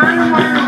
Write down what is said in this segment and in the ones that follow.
John Mark.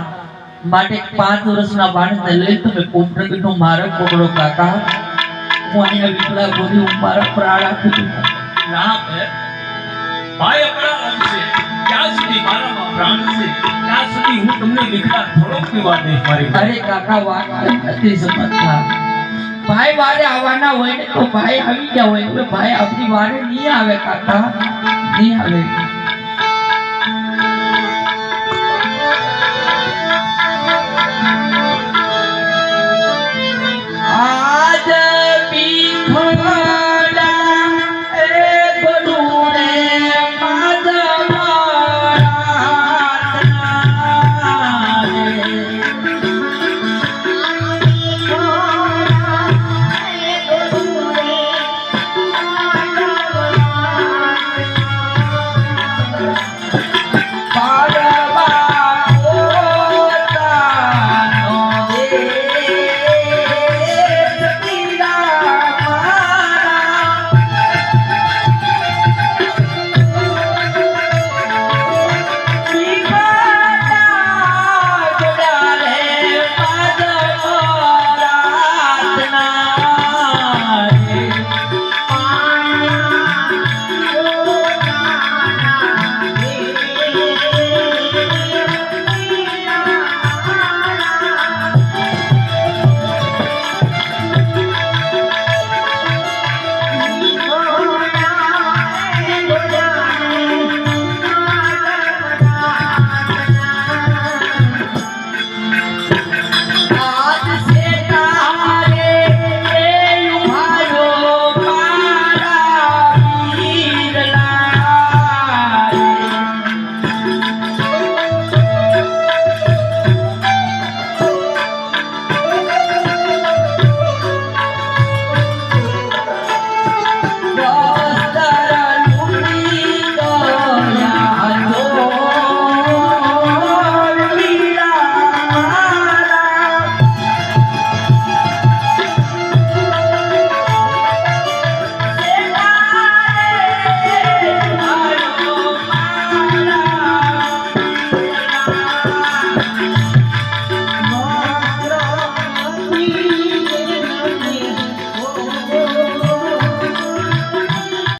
માટે પાંચ વર્ષના બાળકને લઈ તમે કોમરગઢનો મારક પકડો કાકા હું અહીંયા વિકલા બોલી હું મારા પ્રાણ આપું છું રામ ભાઈ અપરાધ છે ક્યાં સુધી મારામાં પ્રાણ છે ક્યાં સુધી હું તમને વિકલા થોડોક પીવા દઈશ મારી અરે કાકા વાત અતિ સમજતા ભાઈ વારે આવવાના હોય ને તો ભાઈ આવી ગયા હોય ભાઈ આપણી વારે નહીં આવે કાકા નહીં આવે